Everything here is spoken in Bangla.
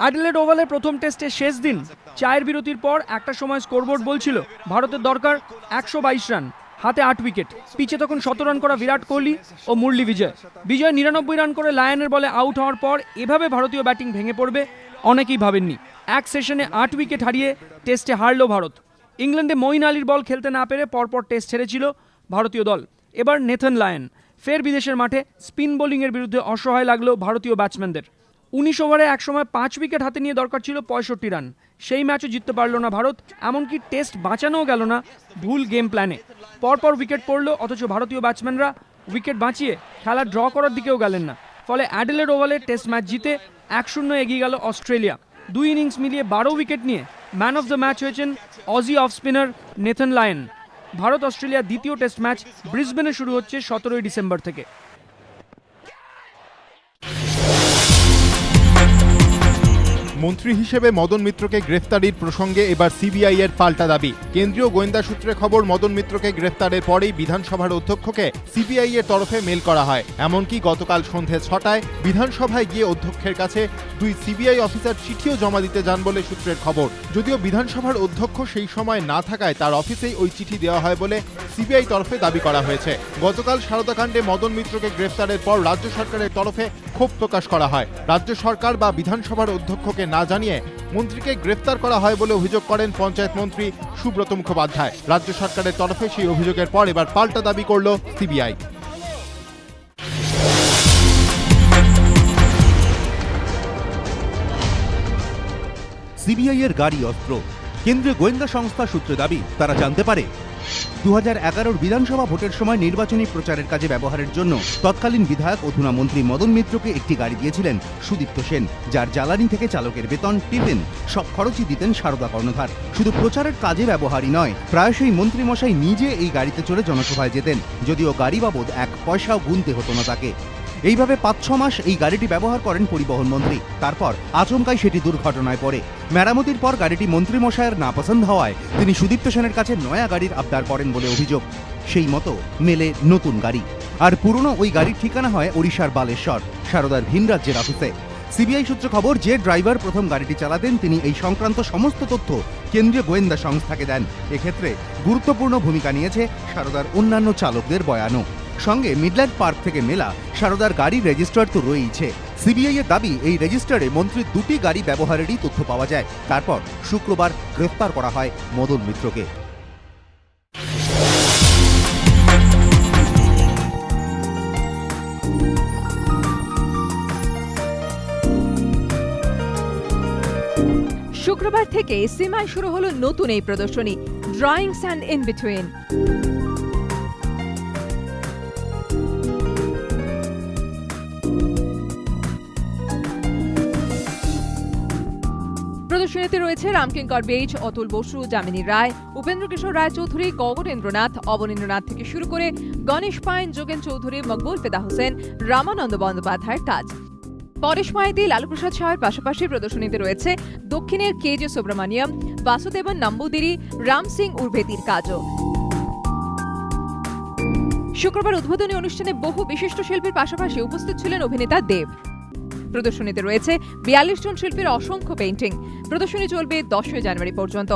অ্যাডিলেড ওভালের প্রথম টেস্টের শেষ দিন চায়ের বিরতির পর একটা সময় স্কোরবোর্ড বলছিল, ভারতের দরকার একশো বাইশ রান, হাতে আট উইকেট। পিছে তখন শত রান করা বিরাট কোহলি ও মুরলি বিজয়। বিজয় নিরানব্বই রান করে লায়নের বলে আউট হওয়ার পর এভাবে ভারতীয় ব্যাটিং ভেঙে পড়বে অনেকেই ভাবেননি। এক সেশনে আট উইকেট হারিয়ে টেস্টে হারল ভারত। ইংল্যান্ডে মঈন আলীর বল খেলতে না পেরে পরপর টেস্ট ছেড়েছিল ভারতীয় দল। এবার নেথন লায়ন, ফের বিদেশের মাঠে স্পিন বোলিংয়ের বিরুদ্ধে অসহায় লাগল ভারতীয় ব্যাটসম্যানদের। উনিশ ওভারে একসময় পাঁচ উইকেট হাতে নিয়ে দরকার ছিল পঁয়ষট্টি রান। সেই ম্যাচও জিততে পারল না ভারত, এমনকি টেস্ট বাঁচানোও গেল না ভুল গেম প্ল্যানে। পরপর উইকেট পড়ল, অথচ ভারতীয় ব্যাটসম্যানরা উইকেট বাঁচিয়ে খেলা ড্র করার দিকেও গেলেন না। ফলে অ্যাডিলেড ওভালে টেস্ট ম্যাচ জিতে এক শূন্য এগিয়ে গেল অস্ট্রেলিয়া। দুই ইনিংস মিলিয়ে বারো উইকেট নিয়ে ম্যান অফ দ্য ম্যাচ হয়েছেন Aussie off spinner Nathan Lyon. Bharat Australia দ্বিতীয় টেস্ট ম্যাচ ব্রিসবেনে শুরু হচ্ছে সতেরোই ডিসেম্বর থেকে। মন্ত্রী হিসেবে মদন মিত্রকে গ্রেফতারির প্রসঙ্গে এবার সিবিআই এর পাল্টা দাবি। কেন্দ্রীয় গোয়েন্দা সূত্রে খবর, মদন মিত্রকে গ্রেফতারের পরেই বিধানসভার অধ্যক্ষকে সিবিআই এর তরফে মেল করা হয়। এমনকি গতকাল সন্ধে ছটায় বিধানসভায় গিয়ে অধ্যক্ষের কাছে দুই সিবিআই অফিসার চিঠিও জমা দিতে যান বলে সূত্রের খবর। যদিও বিধানসভার অধ্যক্ষ সেই সময় না থাকায় তার অফিসেই ওই চিঠি দেওয়া হয় বলে সিবিআই তরফে দাবি করা হয়েছে। গতকাল সারদাকাণ্ডে মদন মিত্রকে গ্রেফতারের পর রাজ্য সরকারের তরফে ক্ষোভ প্রকাশ করা হয়। রাজ্য সরকার বা বিধানসভার অধ্যক্ষকে না জানিয়ে মন্ত্রীকে গ্রেফতার করা হয় বলে অভিযোগ করেন পঞ্চায়েত মন্ত্রী সুব্রত মুখোপাধ্যায়। রাজ্য সরকারের তরফে সেই অভিযোগের পর এবার পাল্টা দাবি করল সিবিআই। সিবিআই এর গাড়ি অস্ত্র। কেন্দ্রীয় গোয়েন্দা সংস্থা সূত্রে দাবি, তারা জানতে পারে দু হাজার এগারোর বিধানসভা ভোটের সময় নির্বাচনী প্রচারের কাজে ব্যবহারের জন্য তৎকালীন বিধায়ক অধুনা মন্ত্রী মদন মিত্রকে একটি গাড়ি দিয়েছিলেন সুদীপ্ত সেন, যার জ্বালানি থেকে চালকের বেতন, টিফিন, সব খরচই দিতেন সারদা কর্ণধার। শুধু প্রচারের কাজে ব্যবহারই নয়, প্রায়শই মন্ত্রীমশাই নিজে এই গাড়িতে চড়ে জনসভায় যেতেন, যদিও গাড়ি বাবদ এক পয়সাও গুনতে হতো না তাকে। এইভাবে পাঁচ ছ মাস এই গাড়িটি ব্যবহার করেন পরিবহন মন্ত্রী। তারপর আচমকাই সেটি দুর্ঘটনায় পড়ে। মেরামতির পর গাড়িটি মন্ত্রীমশায়ের নাপসন্দ হওয়ায় তিনি সুদীপ্ত সেনের কাছে নয়া গাড়ির আবদার করেন বলে অভিযোগ। সেই মতো মেলে নতুন গাড়ি। আর পুরনো ওই গাড়ির ঠিকানা হয় ওড়িশার বালেশ্বর, সারদার ভিন রাজ্যের অফিসে সিবিআই সূত্রে খবর, যে ড্রাইভার প্রথম গাড়িটি চালাতেন, তিনি এই সংক্রান্ত সমস্ত তথ্য কেন্দ্রীয় গোয়েন্দা সংস্থাকে দেন। এক্ষেত্রে গুরুত্বপূর্ণ ভূমিকা নিয়েছে সারদার অন্যান্য চালকদের বয়ানও। সঙ্গে মিডল্যান্ড পার্ক থেকে মেলা সারদার গাড়ির রেজিস্টার তো রয়েইছে। সিবিআই এর দাবি, এই রেজিস্টারে মন্ত্রীর দুটি গাড়ি ব্যবহারেরই তথ্য পাওয়া যায়। তারপর শুক্রবার গ্রেফতার করা হয় মদন মিত্রকে। শুক্রবার থেকে সিমায় শুরু হলো নতুন এই প্রদর্শনী ড্রয়িংস অ্যান্ড ইন বিটুইন প্রদর্শনীতে রয়েছে রামকিঙ্কর বেইজ, অতুল বসু, যামিনী রায়, উপেন্দ্র কিশোর রায় চৌধুরী, গগনেন্দ্রনাথ, অবনীন্দ্রনাথ থেকে শুরু করে গণেশ পাইন যোগেন চৌধুরী, মকবুল ফেদা হোসেন, রামানন্দ বন্দ্যোপাধ্যায়ের কাজ পরেশ মাইতি, লালুপ্রসাদ সাহের পাশাপাশি প্রদর্শনীতে রয়েছে দক্ষিণের কে জে সুব্রমণিয়ম, বাসুদেবন নম্বুদিরি, রাম সিং উর্ভেতির কাজও। শুক্রবার উদ্বোধনী অনুষ্ঠানে বহু বিশিষ্ট শিল্পীর পাশাপাশি উপস্থিত ছিলেন অভিনেতা দেব। প্রদর্শনীতে রয়েছে বিয়াল্লিশ জন শিল্পীর অসংখ্য পেইন্টিং প্রদর্শনী চলবে দশই জানুয়ারি পর্যন্ত।